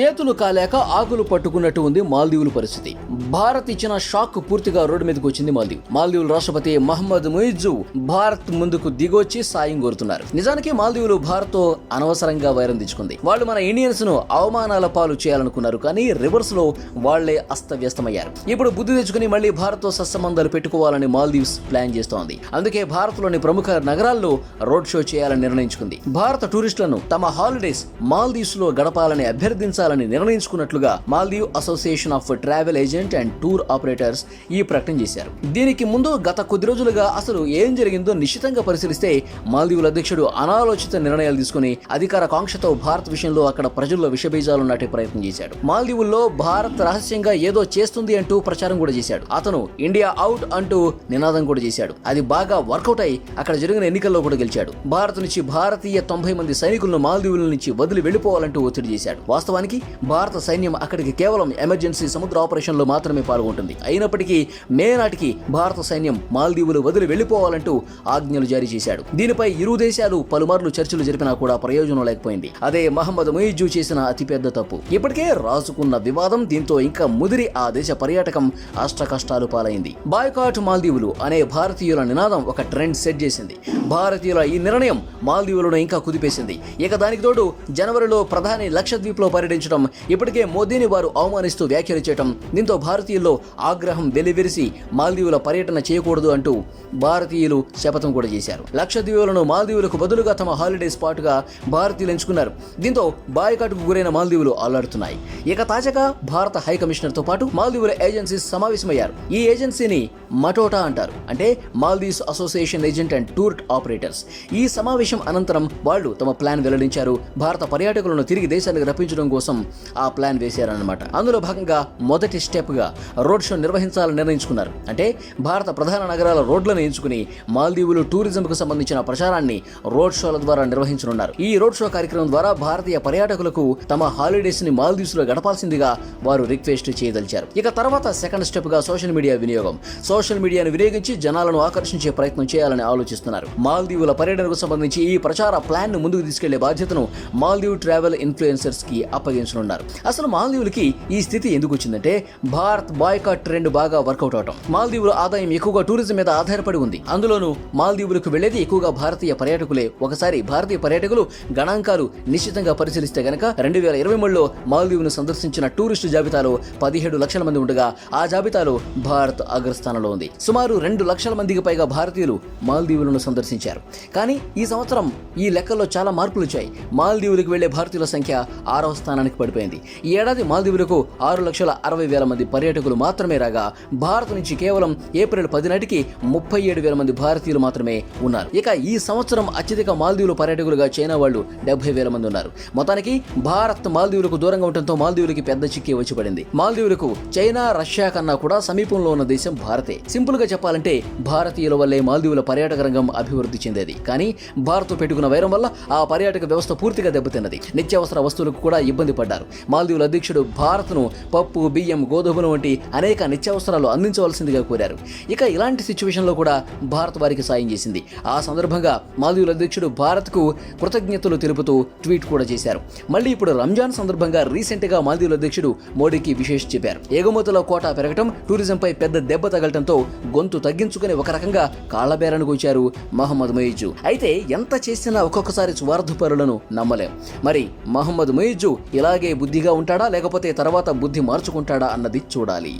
చేతులు కాలేక ఆకులు పట్టుకున్నట్టు ఉంది మాల్దీవుల పరిస్థితి. భారత్ ఇచ్చిన షాక్ పూర్తిగా రోడ్డు మీదకి వచ్చింది మాల్దీవ్. మాల్దీవుల రాష్ట్రపతి మహమ్మద్ ముయిజు భారత్ ముందుకు దిగొచ్చి సాయం కోరుతున్నారు. నిజానికి మాల్దీవులు భారత్ అనవసరంగా వైరం తెచ్చుకుంది. వాళ్ళు మన ఇండియన్స్ను అవమానాల పాలు చేయాలనుకున్నారు కానీ రివర్స్లో వాళ్ళే అస్తవ్యస్తమయ్యారు. ఇప్పుడు బుద్ధి తెచ్చుకుని మళ్ళీ భారత్తో సత్సంబంధాలు పెట్టుకోవాలని మాల్దీవ్స్ ప్లాన్ చేస్తోంది. అందుకే భారత్లోని ప్రముఖ నగరాల్లో రోడ్ షో చేయాలని నిర్ణయించుకుంది. భారత టూరిస్టులను తమ హాలిడేస్ మాల్దీవ్స్లో గడపాలని అభ్యర్థించాలని నిర్ణయించుకున్నట్లుగా Maldive association of travel agent and tour operators ఈ ప్రకటన చేశారు. దీనికి ముందు గత కొద్ది రోజులుగా అసలు ఏం జరిగిందో నిశ్చితంగా పరిశీలిస్తే మాల్దీవుల అధ్యక్షుడు అనాలోచిత నిర్ణయాలు తీసుకుని అధికార కాంక్షతో భారత్ విషయంలో అక్కడ ప్రజల్లో విషబీజాలు నాటే ప్రయత్నం చేశాడు. మాల్దీవుల్లో భారత్ రహస్యంగా ఏదో చేస్తుంది అంటూ ప్రచారం కూడా చేశాడు. అతను ఇండియా అవుట్ అంటూ నినాదం కూడా చేశాడు. అది బాగా వర్కౌట్ అయి అక్కడ జరిగిన ఎన్నికల్లో కూడా గెలిచాడు. భారత్ నుంచి భారతీయ తొంభై మంది సైనికులను మాల్దీవుల నుంచి వదిలి వెళ్ళిపోవాలంటూ ఒత్తిడి చేశాడు. వాస్తవానికి భారత సైన్యం అక్కడికి కేవలం ఎమర్జెన్సీ సముద్ర ఆపరేషన్లో మాత్రమే పాల్గొంటుంది. అయినప్పటికీ మే నాటికి భారత సైన్యం మాల్దీవులు వదిలి వెళ్ళిపోవాలంటూ ఆజ్ఞలు జారీ చేశాడు. దీనిపై ఇరు దేశాలు పలుమార్లు చర్చలు జరిపినా కూడా ప్రయోజనం లేకపోయింది. అదే మహమ్మద్ మొయిజు చేసిన అతిపెద్ద తప్పు. ఇప్పటికే రాసుకున్న వివాదం దీంతో ఇంకా ముదిరి ఆ దేశ పర్యాటకం అష్ట కష్టాలు పాలైంది. బాయ్కాట్ మాల్దీవులు అనే భారతీయుల నినాదం ఒక ట్రెండ్ సెట్ చేసింది. భారతీయుల ఈ నిర్ణయం మాల్దీవులను ఇంకా కుదిపేసింది. ఇక దానికి తోడు జనవరిలో ప్రధాని లక్షద్వీప్లో ప్రకటించడం. ఇప్పటికే మోదీని వారు అవమానిస్తూ వ్యాఖ్యలు చేయడం దీంతో భారతీయుల్లో ఆగ్రహం వెలివిరిసి మాల్దీవుల పర్యటన చేయకూడదు అంటూ భారతీయులు శపథం కూడా చేశారు. లక్షద్వీపులను మాల్దీవులకు బదులుగా తమ హాలిడే స్పాట్గా భారతీయులు ఎంచుకున్నారు. దీంతో బాయ్కాట్కు గురైన మాల్దీవులు అల్లాడుతున్నాయి. ఇక తాజాగా భారత హై కమిషనర్తో పాటు మాల్దీవుల ఏజెన్సీస్ సమావేశమయ్యారు. ఈ ఏజెన్సీని మటోటా అంటారు. అంటే Maldives association agent and tour operators. ఈ సమావేశం అనంతరం వాళ్ళు తమ ప్లాన్ వెల్లడించారు. భారత పర్యాటకులను తిరిగి దేశానికి రప్పించడం కోసం ఆ ప్లాన్ వేశారన్నమాట. అందులో భాగంగా మొదటి స్టెప్గా రోడ్ షో నిర్వహించాలని నిర్ణయించుకున్నారు. అంటే భారత ప్రధాన నగరాల రోడ్లను ఎంచుకుని మాల్దీవులు టూరిజంకు సంబంధించిన ప్రచారాన్ని రోడ్ షోల ద్వారా నిర్వహించనున్నారు. ఈ రోడ్ షో కార్యక్రమం ద్వారా భారతీయ పర్యాటకులకు తమ హాలిడేస్ని మాల్దీవ్స్లో గడపాల్సిందిగా వారు రిక్వెస్ట్ చేయదలిచారు. ఇక తర్వాత సెకండ్ స్టెప్గా సోషల్ మీడియా వినియోగం. సోషల్ మీడియాను వినియోగించి జనాలను ఆకర్షించే ప్రయత్నం చేయాలని ఆలోచిస్తున్నారు. మాల్దీవుల పర్యటనకు సంబంధించి ఈ ప్రచార ప్లాన్ను ముందుకు తీసుకెళ్ళే బాధ్యతను మాల్దీవ్ ట్రావెల్ ఇన్ఫ్లుయెన్సర్స్కి అప్పగించనున్నారు అసలు మాల్దీవులకి ఈ స్థితి ఎందుకు వచ్చిందంటే భారత్ బాయ్కాట్ ట్రెండ్ బాగా వర్కౌట్ అవటం. మాల్దీవుల ఆదాయం ఎక్కువగా టూరిజం మీద ఆధారపడి ఉంది. అందులోనూ మాల్దీవులకు వెళ్ళేది ఎక్కువగా భారతీయ పర్యాటకులే. ఒకసారి భారతీయ పర్యాటకులు గణాంకాలు నిశ్చితంగా పరిశీలిస్తే గనక రెండు వేల ఇరవై మూడులో మాల్దీవును సందర్శించిన టూరిస్టు జాబితాలో పదిహేడు లక్షల మంది ఉండగా ఆ జాబితాలో భారత్ అగ్రస్థానంలో ఉంది. సుమారు రెండు లక్షల మందికి పైగా భారతీయులు మాల్దీవులను సందర్శించారు. కానీ ఈ సంవత్సరం ఈ లెక్కల్లో చాలా మార్పులు వచ్చాయి. మాల్దీవులకు వెళ్ళే భారతీయుల సంఖ్య ఆరవ స్థానానికి పడిపోయింది. ఈ ఏడాది మాల్దీవులకు ఆరు లక్షల అరవై వేల మంది పర్యాటకులు మాత్రమే రాగా భారత్ నుంచి కేవలం ఏప్రిల్ పది నాటికి ముప్పై ఏడు వేల మంది భారతీయులు మాత్రమే ఉన్నారు. ఇక ఈ సంవత్సరం అత్యధిక మాల్దీవులు పర్యాటకులుగా చైనా వాళ్ళు డెబ్బై వేల మంది ఉన్నారు. మొత్తానికి భారత్ మాల్దీవులకు దూరంగా ఉండటంతో మాల్దీవులకి పెద్ద చిక్కి వచ్చి పడింది మాల్దీవులకు చైనా రష్యా కన్నా కూడా సమీపంలో ఉన్న దేశం భారతే. సింపుల్గా చెప్పాలంటే భారతీయుల వల్లే మాల్దీవుల పర్యాటక రంగం అభివృద్ధి చెందేది. కానీ భారత్ పెట్టుకున్న వైరం వల్ల ఆ పర్యాటక వ్యవస్థ పూర్తిగా దెబ్బతిన్నది. నిత్యావసర వస్తువులకు కూడా ఇబ్బంది పడ్డారు. మాల్దీవుల అధ్యక్షుడు భారత్ను పప్పు బియ్యం గోధుమలు వంటి అనేక నిత్యావసరాలు అందించవలసిందిగా కోరారు. ఇక ఇలాంటి సిచ్యువేషన్లో కూడా భారత్ వారికి సాయం చేసింది. ఆ సందర్భంగా మాల్దీవుల అధ్యక్షుడు భారత్కు కృతజ్ఞతలు తెలుపుతూ ట్వీట్ కూడా చేశారు. మళ్ళీ ఇప్పుడు రంజాన్ సందర్భంగా రీసెంట్గా మాల్దీవుల అధ్యక్షుడు మోడీకి విశేష చెప్పారు. ఎగుమతుల కోటా పెరగటం టూరిజంపై పెద్ద దెబ్బ తగలటంతో గొంతు తగ్గించుకుని ఒక రకంగా కాళ్ళబేరానికి వచ్చారు మహమ్మద్ మొయిజు. అయితే ఎంత చేసినా ఒక్కొక్కసారి స్వార్థపరులను నమ్మలేం. మరి మహమ్మద్ మొయిజు ఇలాగే బుద్ధిగా ఉంటాడా లేకపోతే తర్వాత బుద్ధి మార్చుకుంటాడా అన్నది చూడాలి.